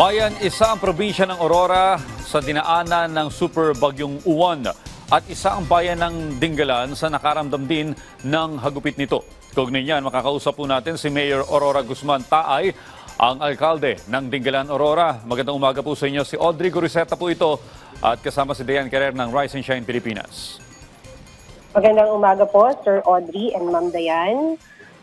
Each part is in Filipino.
Bayan, isa ang probinsya ng Aurora sa dinaanan ng super bagyong Uwan at isa ang bayan ng Dingalan sa nakaramdam din ng hagupit nito. Kaugnay niyan, makakausap po natin si Mayor Aurora Guzman Taay, ang alkalde ng Dingalan, Aurora. Magandang umaga po sa inyo. Si Audrey Guriseta po ito at kasama si Dayan Carrer ng Rise and Shine Pilipinas. Magandang umaga po, Sir Audrey and Ma'am Dayan.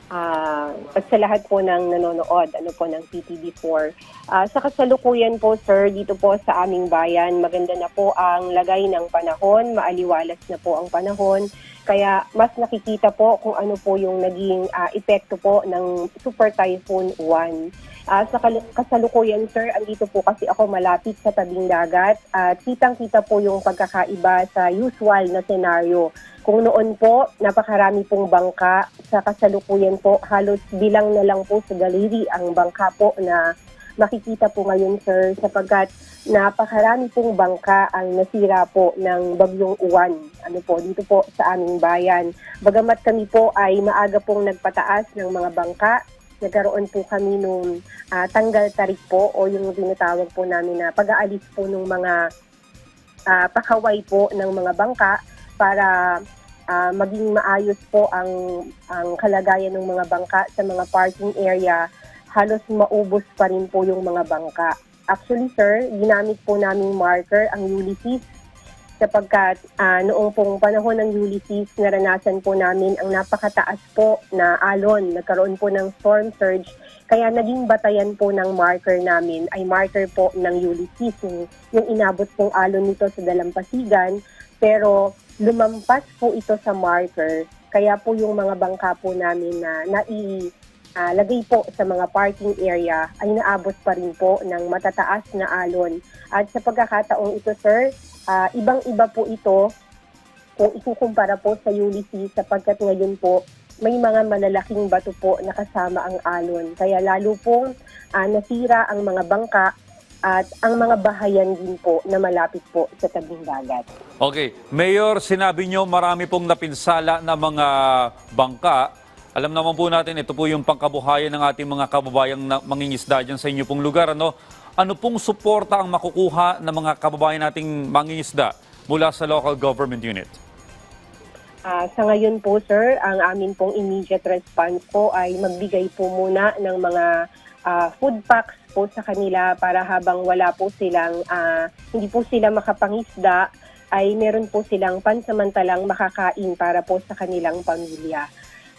Ah, at sa lahat po ng nanonood, ano po ng PTV4. Ah, sa kasalukuyan po, Sir, dito po sa aming bayan, maganda na po ang lagay ng panahon, maaliwalas na po ang panahon. Kaya mas nakikita po kung ano po yung naging ah, epekto po ng Super Typhoon 1. Ah, sa kasalukuyan, sir, andito po kasi ako malapit sa tabing dagat at kitang-kita po yung pagkakaiba sa usual na senaryo. Kung noon po, napakarami pong bangka. Sa kasalukuyan po, halos bilang na lang po sa galiri ang bangka po na makikita po ngayon, sir, sapagkat napakarami pong bangka ang nasira po ng bagyong uwan. Ano po, dito po sa aming bayan. Bagamat kami po ay maaga pong nagpataas ng mga bangka, nagkaroon po kami nung ah, tanggal tarik po o yung tinatawag po namin na pag-aalis po ng mga ah, pakaway po ng mga bangka para ah, maging maayos po ang ang kalagayan ng mga bangka sa mga parking area halos maubos pa rin po yung mga bangka. Actually sir, ginamit po naming marker ang Ulysses sapagkat ah, noong pong panahon ng Ulysses, naranasan po namin ang napakataas po na alon. Nagkaroon po ng storm surge. Kaya naging batayan po ng marker namin ay marker po ng Ulysses, yung, yung inabot pong alon nito sa dalampasigan. Pero lumampas po ito sa marker. Kaya po yung mga bangka po namin na nai ah, lagay po sa mga parking area ay naabot pa rin po ng matataas na alon. At sa pagkakataong ito, sir, ah, ibang-iba po ito kung ikukumpara po sa Ulysses sapagkat ngayon po may mga malalaking bato po na kasama ang alon. Kaya lalo pong ah, nasira ang mga bangka at ang mga bahayan din po na malapit po sa tabing dagat. Okay, Mayor, sinabi nyo marami pong napinsala na mga bangka. Alam naman po natin, ito po yung pangkabuhayan ng ating mga kababayang na mangingisda dyan sa inyo pong lugar. Ano, ano pong suporta ang makukuha ng mga kababayan nating mangingisda mula sa local government unit? Ah, sa ngayon po, sir, ang amin pong immediate response po ay magbigay po muna ng mga ah, food packs po sa kanila para habang wala po silang, ah, hindi po sila makapangisda, ay meron po silang pansamantalang makakain para po sa kanilang pamilya.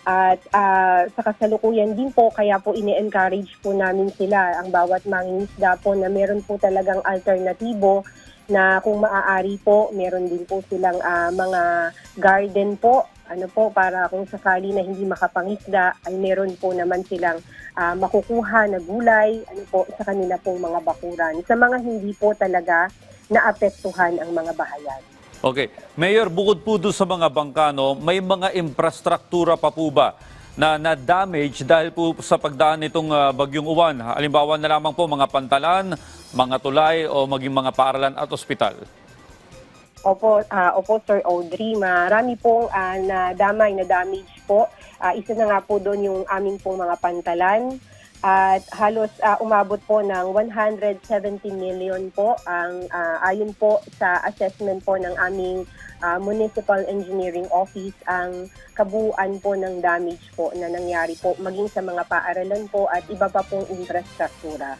At ah, sa kasalukuyan din po, kaya po ini-encourage po namin sila, ang bawat mangingisda po na meron po talagang alternatibo na kung maaari po, meron din po silang ah, mga garden po, ano po, para kung sakali na hindi makapangisda, ay meron po naman silang ah, makukuha na gulay, ano po, sa kanila pong mga bakuran. Sa mga hindi po talaga naapektuhan ang mga bahayan. Okay, Mayor, bukod po doon sa mga bangka, no, may mga infrastruktura pa po ba na na-damage dahil po sa pagdaan nitong ah, bagyong uwan? Halimbawa na lamang po mga pantalan, mga tulay o maging mga paaralan at ospital. Opo, ah, opo Sir Audrey, marami pong ah, na damay na damage po. Ah, isa na nga po doon yung aming pong mga pantalan at halos ah, umabot po ng 170 million po ang ah, ayon po sa assessment po ng aming ah, Municipal Engineering Office ang kabuuan po ng damage po na nangyari po maging sa mga paaralan po at iba pa pong infrastruktura.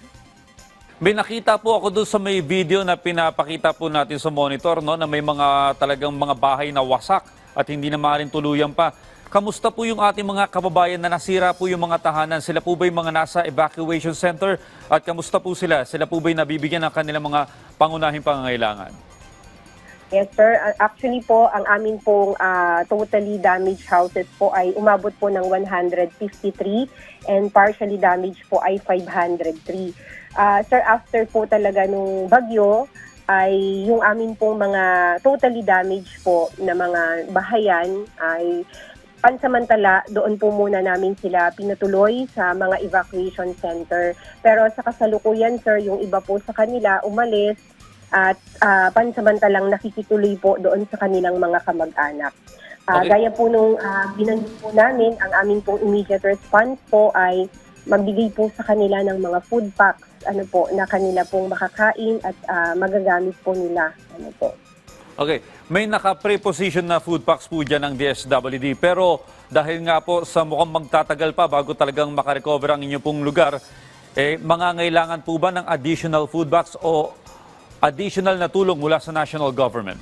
May nakita po ako doon sa may video na pinapakita po natin sa monitor no, na may mga talagang mga bahay na wasak at hindi na maaaring tuluyan pa. Kamusta po yung ating mga kababayan na nasira po yung mga tahanan? Sila po ba yung mga nasa evacuation center? At kamusta po sila? Sila po ba yung nabibigyan ng kanilang mga pangunahing pangangailangan? Yes, sir. Uh, Actually po, ang amin pong ah, totally damaged houses po ay umabot po ng 153 and partially damaged po ay 503. Ah, sir, after po talaga nung bagyo, ay yung amin pong mga totally damaged po na mga bahayan ay pansamantala doon po muna namin sila pinatuloy sa mga evacuation center. Pero sa kasalukuyan, sir, yung iba po sa kanila umalis at ah, pansamantalang nakikituloy po doon sa kanilang mga kamag-anak. Ah, Okay. Gaya po nung uh, binanggit po namin, ang aming pong immediate response po ay magbigay po sa kanila ng mga food packs ano po na kanila pong makakain at ah, magagamit po nila. Ano po. Okay, may naka-preposition na food packs po dyan ng DSWD. Pero dahil nga po sa mukhang magtatagal pa bago talagang makarecover ang inyo pong lugar, eh, mangangailangan po ba ng additional food packs o additional na tulong mula sa national government?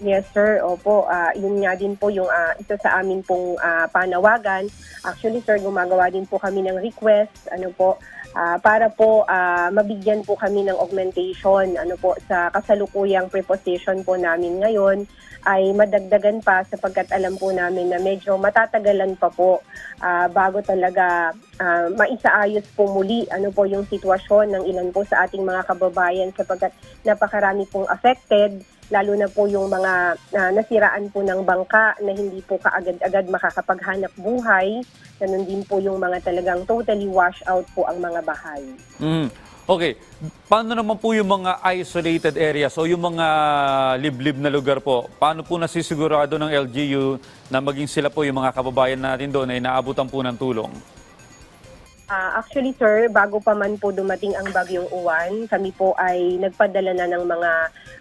Yes, sir. Opo, ah, yun nga din po yung ah, isa sa amin pong ah, panawagan. Actually, sir, gumagawa din po kami ng request, ano po, ah, para po ah, mabigyan po kami ng augmentation, ano po, sa kasalukuyang preposition po namin ngayon ay madagdagan pa sapagkat alam po namin na medyo matatagalan pa po ah, bago talaga ah, maisaayos po muli ano po yung sitwasyon ng ilan po sa ating mga kababayan sapagkat napakarami pong affected lalo na po yung mga ah, nasiraan po ng bangka na hindi po kaagad-agad makakapaghanap buhay. Ganun din po yung mga talagang totally wash out po ang mga bahay. Mm. Okay, paano naman po yung mga isolated areas o yung mga liblib na lugar po? Paano po nasisigurado ng LGU na maging sila po yung mga kababayan natin doon ay naabutan po ng tulong? Ah, actually, sir, bago pa man po dumating ang bagyong uwan, kami po ay nagpadala na ng mga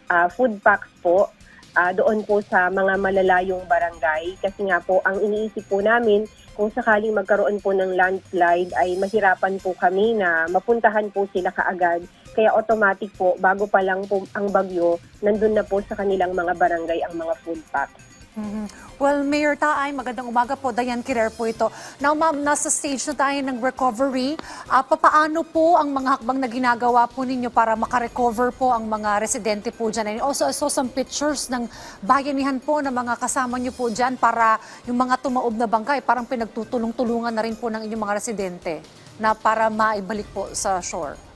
ah, food packs po ah, doon po sa mga malalayong barangay. Kasi nga po, ang iniisip po namin, kung sakaling magkaroon po ng landslide, ay mahirapan po kami na mapuntahan po sila kaagad. Kaya automatic po, bago pa lang po ang bagyo, nandun na po sa kanilang mga barangay ang mga food packs. Mhm. Well, Mayor Taay, magandang umaga po. Diane Kirer po ito. Now, ma'am, nasa stage na tayo ng recovery. Ah, papaano po ang mga hakbang na ginagawa po ninyo para makarecover po ang mga residente po dyan? And also, I saw some pictures ng bayanihan po ng mga kasama nyo po dyan para yung mga tumaob na bangkay, parang pinagtutulong-tulungan na rin po ng inyong mga residente na para maibalik po sa shore.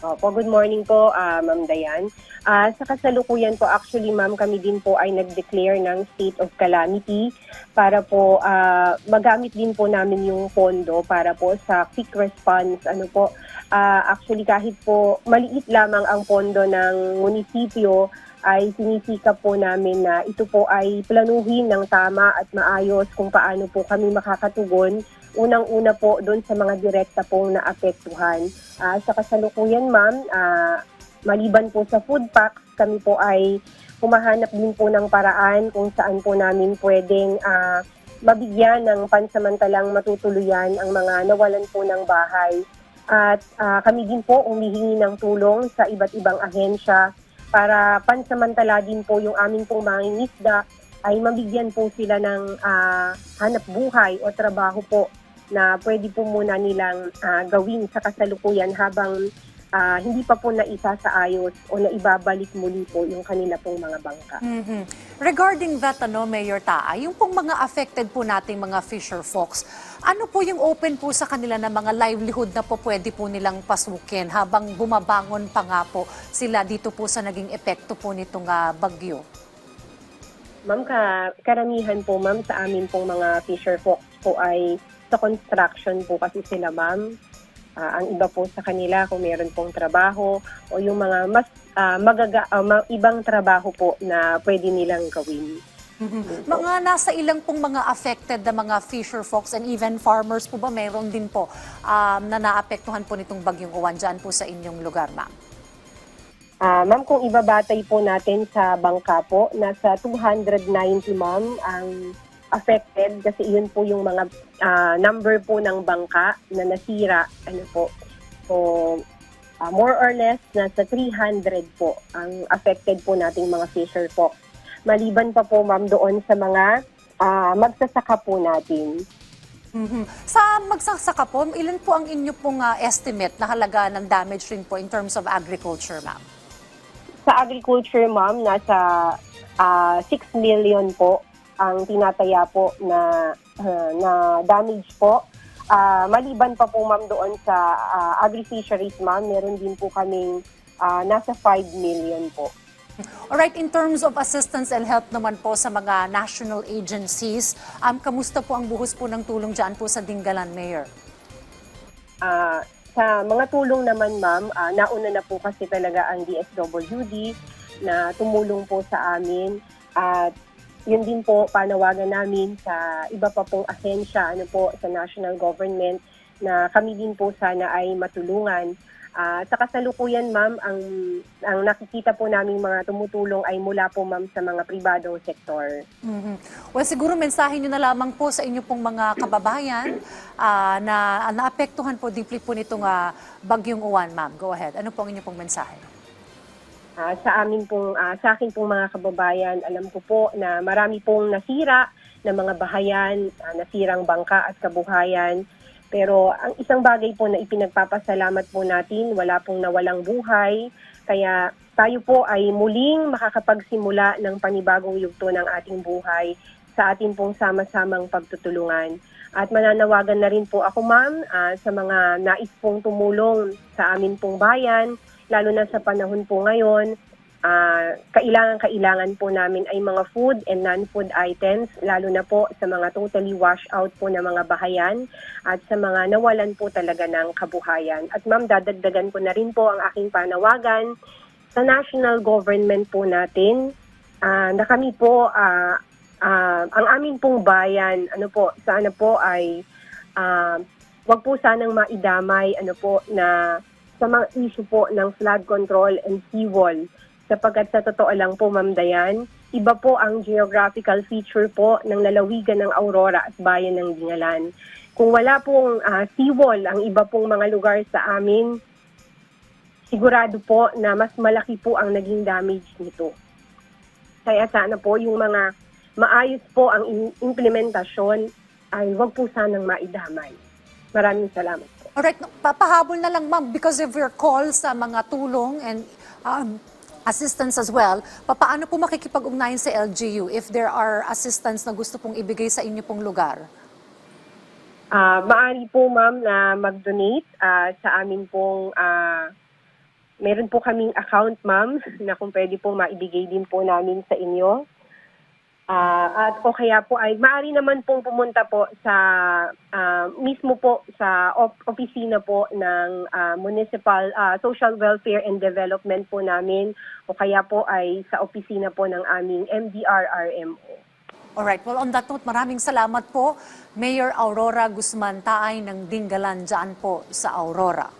Opo, good morning po, ah, Ma'am Dayan. Ah, sa kasalukuyan po, actually, ma'am, kami din po ay nag-declare ng state of calamity para po ah, magamit din po namin yung pondo para po sa quick response. Ano po, ah, actually, kahit po maliit lamang ang pondo ng munisipyo, ay sinisikap po namin na ito po ay planuhin ng tama at maayos kung paano po kami makakatugon unang-una po doon sa mga direkta pong naapektuhan. Ah, sa kasalukuyan, ma'am, ah, maliban po sa food packs, kami po ay humahanap din po ng paraan kung saan po namin pwedeng ah, mabigyan ng pansamantalang matutuluyan ang mga nawalan po ng bahay. At ah, kami din po umihingi ng tulong sa iba't ibang ahensya para pansamantala din po yung aming pong mga ngisda ay mabigyan po sila ng ah, hanap buhay o trabaho po na pwede po muna nilang ah, gawin sa kasalukuyan habang ah, hindi pa po naisa sa ayos o naibabalik muli po yung kanila pong mga bangka. Mhm. Regarding that, ano, Mayor Taa, yung pong mga affected po nating mga fisher folks, ano po yung open po sa kanila na mga livelihood na po pwede po nilang pasukin habang bumabangon pa nga po sila dito po sa naging epekto po nitong ah, bagyo? Ma'am, ka, karamihan po ma'am sa amin pong mga fisher folks po ay sa construction po kasi sila ma'am. Ah, ang iba po sa kanila kung meron pong trabaho o yung mga mas ah, magaga, ah, ma- ibang trabaho po na pwede nilang gawin. Mhm. Mga nasa ilang pong mga affected na mga fisher folks and even farmers po ba meron din po um, na naapektuhan po nitong bagyong uwan dyan po sa inyong lugar, ma'am? Ah, ma'am, kung ibabatay po natin sa bangka po, nasa 290 ma'am ang affected kasi yun po yung mga ah, number po ng bangka na nasira. Ano po. So, ah, more or less, nasa 300 po ang affected po nating mga fisher folks. Maliban pa po ma'am doon sa mga ah, magsasaka po natin. Mhm. Sa magsasaka po, ilan po ang inyo pong ah, estimate na halaga ng damage rin po in terms of agriculture, ma'am? Sa agriculture, ma'am, nasa ah, 6 million po ang tinataya po na ah, na damage po. Ah, maliban pa po ma'am doon sa ah, agri-fisheries ma'am, meron din po kaming ah, nasa 5 million po. Alright, in terms of assistance and help naman po sa mga national agencies, um, kamusta po ang buhos po ng tulong dyan po sa Dingalan, Mayor? Ah, sa mga tulong naman ma'am, ah, nauna na po kasi talaga ang DSWD na tumulong po sa amin at yun din po panawagan namin sa iba pa pong ahensya ano po sa national government na kami din po sana ay matulungan. Ah, sa kasalukuyan, ma'am, ang, ang nakikita po namin mga tumutulong ay mula po, ma'am, sa mga pribadong sektor. Mhm. Well, siguro mensahe nyo na lamang po sa inyo pong mga kababayan ah, na naapektuhan po deeply po nitong ah, bagyong uwan, ma'am. Go ahead. Ano po ang inyo pong mensahe? Ah, sa amin pong ah, sa akin pong mga kababayan, alam ko po na marami pong nasira na mga bahayan, ah, nasirang bangka at kabuhayan. Pero ang isang bagay po na ipinagpapasalamat po natin, wala pong nawalang buhay. Kaya tayo po ay muling makakapagsimula ng panibagong yugto ng ating buhay sa ating pong sama-samang pagtutulungan. At mananawagan na rin po ako ma'am ah, sa mga nais pong tumulong sa amin pong bayan, lalo na sa panahon po ngayon, ah, kailangan-kailangan po namin ay mga food and non-food items, lalo na po sa mga totally wash out po na mga bahayan at sa mga nawalan po talaga ng kabuhayan. At ma'am, dadagdagan ko na rin po ang aking panawagan sa national government po natin ah, na kami po, ah, ah, ang amin pong bayan, ano po, sana po ay ah, wag po sanang maidamay ano po na sa mga issue po ng flood control and seawall sapagkat sa totoo lang po Ma'am Dayan, iba po ang geographical feature po ng lalawigan ng Aurora at bayan ng Dingalan. Kung wala pong ah, seawall ang iba pong mga lugar sa amin, sigurado po na mas malaki po ang naging damage nito. Kaya sana po yung mga maayos po ang implementasyon ay wag po sanang maidamay. Maraming salamat. Alright, papahabol na lang ma'am because of your call sa mga tulong and um, assistance as well, papaano po makikipag-ugnayan sa LGU if there are assistance na gusto pong ibigay sa inyo pong lugar? Ah, maaari po ma'am na mag-donate ah, sa amin pong ah, meron po kaming account ma'am na kung pwede po maibigay din po namin sa inyo. Ah, at o kaya po ay maaari naman pong pumunta po sa ah, mismo po sa op- opisina po ng ah, Municipal ah, Social Welfare and Development po namin o kaya po ay sa opisina po ng aming MDRRMO. Alright, well on that note, maraming salamat po Mayor Aurora Guzman Taay ng Dingalan dyan po sa Aurora.